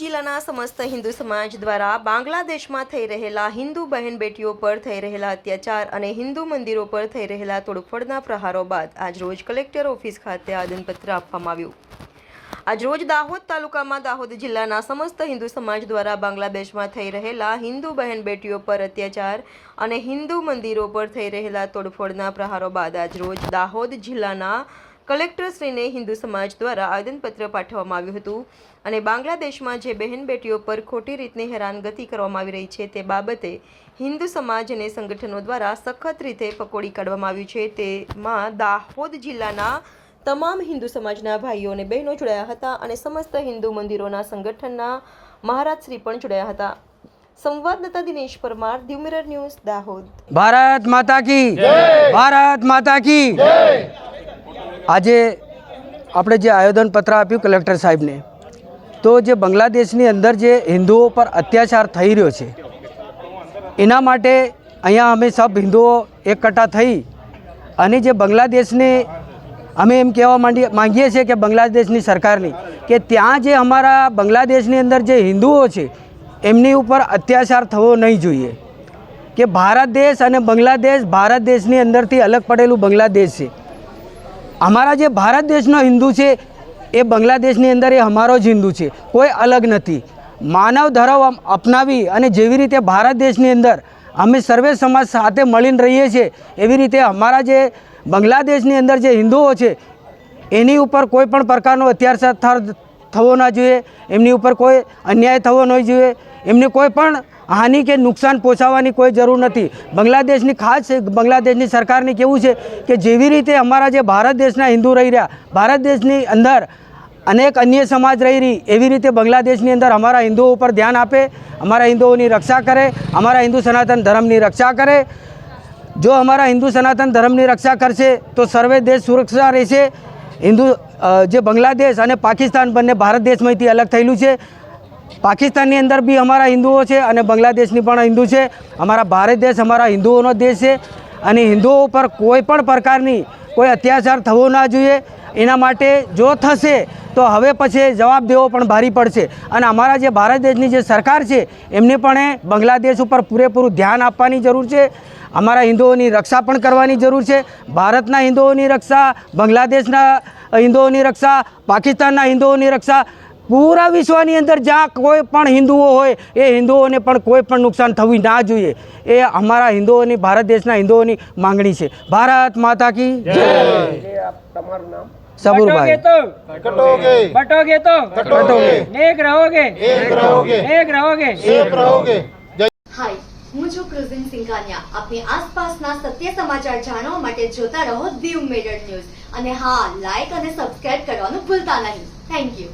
જિલ્લાના સમસ્ત હિન્દુ સમાજ દ્વારા બાંગ્લાદેશમાં થઈ રહેલા હિન્દુ બહેન બેટીઓ પર થઈ રહેલા અત્યાચાર અને હિન્દુ મંદિરો પર થઈ રહેલા તોડફોડના પ્રહારો બાદ આજરોજ કલેક્ટર ઓફિસ ખાતે આદનપત્ર આપવામાં આવ્યું. આજરોજ દાહોદ તાલુકામાં દાહોદ જિલ્લાના સમસ્ત હિન્દુ સમાજ દ્વારા બાંગ્લાદેશમાં થઈ રહેલા હિન્દુ બહેન બેટીઓ પર અત્યાચાર અને હિન્દુ મંદિરો પર થઈ રહેલા તોડફોડના પ્રહારો બાદ આજરોજ દાહોદ જિલ્લાના કલેક્ટરશ્રીને હિન્દુ સમાજ દ્વારા આવેદનપત્ર પાઠવવામાં આવ્યું હતું. અને બાંગ્લાદેશમાં જે બહેન બેટીઓ પર ખોટી રીતની હેરાનગતિ કરવામાં આવી રહી છે તે બાબતે હિન્દુ સમાજ અને સંગઠનો દ્વારા સખત રીતે પકોડી કાઢવામાં આવ્યું છે. તેમાં દાહોદ જિલ્લાના તમામ હિન્દુ સમાજના ભાઈઓ અને બહેનો જોડાયા હતા અને સમસ્ત હિન્દુ મંદિરોના સંગઠનના મહારાજશ્રી પણ જોડાયા હતા. સંવાદદાતા દિનેશ પરમાર દીવ ન્યૂઝ, દાહોદ. ભારત માતા કી ભારત માતા કી આજે આપણે જે આવેદનપત્ર આપ્યું કલેક્ટર સાહેબને, તો જે બાંગ્લાદેશની અંદર જે હિન્દુઓ પર અત્યાચાર થઈ રહ્યો છે, એના માટે અહીંયા અમે સબ હિન્દુઓ એકઠા થઈ અને જે બાંગ્લાદેશને અમે એમ કહેવા માંડીએ માંગીએ છીએ કે બાંગ્લાદેશની સરકારની, કે ત્યાં જે અમારા બાંગ્લાદેશની અંદર જે હિન્દુઓ છે, એમની ઉપર અત્યાચાર થવો નહીં જોઈએ. કે ભારત દેશ અને બાંગ્લાદેશ ભારત દેશની અંદરથી અલગ પડેલું બાંગ્લાદેશ છે. અમારા જે ભારત દેશનો હિન્દુ છે, એ બાંગ્લાદેશની અંદર એ અમારો જ હિન્દુ છે. કોઈ અલગ નથી. માનવ ધરાવ અપનાવી અને જેવી રીતે ભારત દેશની અંદર અમે સર્વે સમાજ સાથે મળીને રહીએ છીએ, એવી રીતે અમારા જે બાંગ્લાદેશની અંદર જે હિન્દુઓ છે, એની ઉપર કોઈ પણ પ્રકારનો અત્યાચાર થવો ના જોઈએ. એમની ઉપર કોઈ અન્યાય થવો ન જોઈએ. એમને કોઈ પણ હાનિ કે નુકસાન પહોંચાડવાની કોઈ જરૂર નથી. બાંગ્લાદેશની ખાસ બાંગ્લાદેશની સરકારને કેવું છે કે જેવી રીતે અમારા જે ભારત દેશના હિન્દુ રહી રહ્યા, ભારત દેશની અંદર અનેક અન્ય સમાજ રહી રહી, એવી રીતે બાંગ્લાદેશની અંદર અમારા હિન્દુઓ ઉપર ધ્યાન આપે, અમારા હિન્દુઓની રક્ષા કરે, અમારા હિન્દુ સનાતન ધર્મની રક્ષા કરે. જો અમારા હિન્દુ સનાતન ધર્મની રક્ષા કરશે, તો સર્વે દેશ સુરક્ષા રહેશે. હિન્દુ જે બાંગ્લાદેશ અને પાકિસ્તાન બંને ભારત દેશમાંથી અલગ થયેલું છે. પાકિસ્તાનની અંદર બી અમારા હિન્દુઓ છે અને બાંગ્લાદેશની પણ હિન્દુ છે. અમારા ભારત દેશ અમારા હિન્દુઓનો દેશ છે. અને હિન્દુઓ ઉપર કોઈ પણ પ્રકારની કોઈ અત્યાચાર થવો ના જોઈએ. એના માટે જો થશે તો હવે પછી જવાબ દેવો પણ ભારી પડશે. અને અમારા જે ભારત દેશની જે સરકાર છે, એમને પણ બાંગ્લાદેશ ઉપર પૂરેપૂરું ધ્યાન આપવાની જરૂર છે. અમારા હિન્દુઓની રક્ષા પણ કરવાની જરૂર છે. ભારતના હિન્દુઓની રક્ષા, બાંગ્લાદેશના હિન્દુઓની રક્ષા, પાકિસ્તાનના હિન્દુઓની રક્ષા પૂરા વિશ્વની અંદર જ્યાં કોઈ પણ હિન્દુઓ હોય એ હિન્દુઓને પણ કોઈ પણ નુકસાન થવું ના જોઈએ એ અમારા હિન્દુઓની ભારત દેશના હિન્દુઓની માંગણી છે ભારત માતા કી જય સબુરભાઈ कटोगे बटोगे तो कटोगे नेक रहोगे एक रहोगे नेक रहोगे एक रहोगे હાય હું છું ક્રુઝિન સિંઘાનિયા આપની આસપાસના સત્ય સમાચાર જાણવા માટે જોતા રહો દીવ મિરર ન્યૂઝ અને હા લાઈક અને સબસ્ક્રાઇબ કરવાનું ભૂલતા નહીં થેન્ક યુ